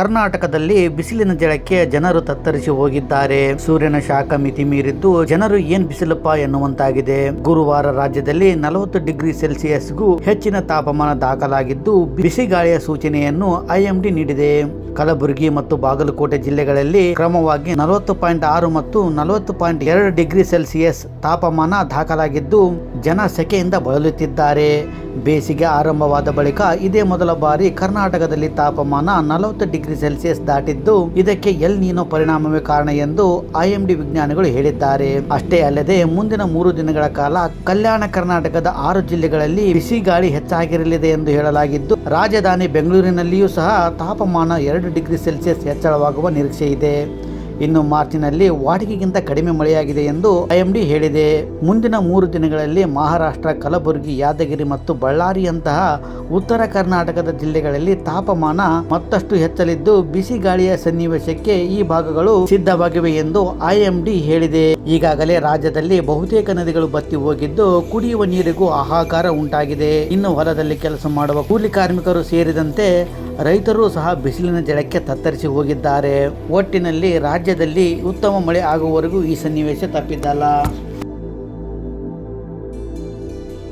ಕರ್ನಾಟಕದಲ್ಲಿ ಬಿಸಿಲಿನ ಜಳಕ್ಕೆ ಜನರು ತತ್ತರಿಸಿ ಹೋಗಿದ್ದಾರೆ. ಸೂರ್ಯನ ಶಾಖ ಮಿತಿ ಮೀರಿದ್ದು ಜನರು ಏನ್ ಬಿಸಿಲಪ್ಪ ಎನ್ನುವಂತಾಗಿದೆ. ಗುರುವಾರ ರಾಜ್ಯದಲ್ಲಿ ನಲವತ್ತು ಡಿಗ್ರಿ ಸೆಲ್ಸಿಯಸ್ಗೂ ಹೆಚ್ಚಿನ ತಾಪಮಾನ ದಾಖಲಾಗಿದ್ದು ಬಿಸಿಗಾಳಿಯ ಸೂಚನೆಯನ್ನು ಐಎಂಡಿ ನೀಡಿದೆ. ಕಲಬುರಗಿ ಮತ್ತು ಬಾಗಲಕೋಟೆ ಜಿಲ್ಲೆಗಳಲ್ಲಿ ಕ್ರಮವಾಗಿ ನಲವತ್ತು ಪಾಯಿಂಟ್ ಆರು ಮತ್ತು ನಲವತ್ತು ಪಾಯಿಂಟ್ ಎರಡು ಡಿಗ್ರಿ ಸೆಲ್ಸಿಯಸ್ ತಾಪಮಾನ ದಾಖಲಾಗಿದ್ದು ಜನ ಸೆಕೆಯಿಂದ ಬಳಲುತ್ತಿದ್ದಾರೆ. ಬೇಸಿಗೆ ಆರಂಭವಾದ ಬಳಿಕ ಇದೇ ಮೊದಲ ಬಾರಿ ಕರ್ನಾಟಕದಲ್ಲಿ ತಾಪಮಾನ ನಲವತ್ತು ಡಿಗ್ರಿ ಸೆಲ್ಸಿಯಸ್ ದಾಟಿದ್ದು ಇದಕ್ಕೆ ಎಲ್ ನೀನೋ ಪರಿಣಾಮವೇ ಕಾರಣ ಎಂದು ಐಎಂಡಿ ವಿಜ್ಞಾನಿಗಳು ಹೇಳಿದ್ದಾರೆ. ಅಷ್ಟೇ ಅಲ್ಲದೆ ಮುಂದಿನ ಮೂರು ದಿನಗಳ ಕಾಲ ಕಲ್ಯಾಣ ಕರ್ನಾಟಕದ ಆರು ಜಿಲ್ಲೆಗಳಲ್ಲಿ ಬಿಸಿ ಗಾಳಿ ಹೆಚ್ಚಾಗಿರಲಿದೆ ಎಂದು ಹೇಳಲಾಗಿದ್ದು ರಾಜಧಾನಿ ಬೆಂಗಳೂರಿನಲ್ಲಿಯೂ ಸಹ ತಾಪಮಾನ ಎರಡು ಡಿಗ್ರಿ ಸೆಲ್ಸಿಯಸ್ ಹೆಚ್ಚಳವಾಗುವ ನಿರೀಕ್ಷೆ ಇದೆ. ಇನ್ನು ಮಾರ್ಚ್ನಲ್ಲಿ ವಾಡಿಕೆಗಿಂತ ಕಡಿಮೆ ಮಳೆಯಾಗಿದೆ ಎಂದು ಐಎಂಡಿ ಹೇಳಿದೆ. ಮುಂದಿನ ಮೂರು ದಿನಗಳಲ್ಲಿ ಮಹಾರಾಷ್ಟ್ರ, ಕಲಬುರಗಿ, ಯಾದಗಿರಿ ಮತ್ತು ಬಳ್ಳಾರಿಯಂತಹ ಉತ್ತರ ಕರ್ನಾಟಕದ ಜಿಲ್ಲೆಗಳಲ್ಲಿ ತಾಪಮಾನ ಮತ್ತಷ್ಟು ಹೆಚ್ಚಲಿದ್ದು ಬಿಸಿ ಗಾಳಿಯ ಸನ್ನಿವೇಶಕ್ಕೆ ಈ ಭಾಗಗಳು ಸಿದ್ಧವಾಗಿವೆ ಎಂದು ಐಎಂಡಿ ಹೇಳಿದೆ. ಈಗಾಗಲೇ ರಾಜ್ಯದಲ್ಲಿ ಬಹುತೇಕ ನದಿಗಳು ಬತ್ತಿ ಹೋಗಿದ್ದು ಕುಡಿಯುವ ನೀರಿಗೂ ಹಾಹಾಕಾರ ಉಂಟಾಗಿದೆ. ಇನ್ನು ಹೊಲದಲ್ಲಿ ಕೆಲಸ ಮಾಡುವ ಕೂಲಿ ಕಾರ್ಮಿಕರು ಸೇರಿದಂತೆ ರೈತರು ಸಹ ಬಿಸಿಲಿನ ಜಳಕ್ಕೆ ತತ್ತರಿಸಿ ಹೋಗಿದ್ದಾರೆ. ಒಟ್ಟಿನಲ್ಲಿ ರಾಜ್ಯದಲ್ಲಿ ಉತ್ತಮ ಮಳೆ ಆಗುವವರೆಗೂ ಈ ಸನ್ನಿವೇಶ ತಪ್ಪಿದ್ದಲ್ಲ.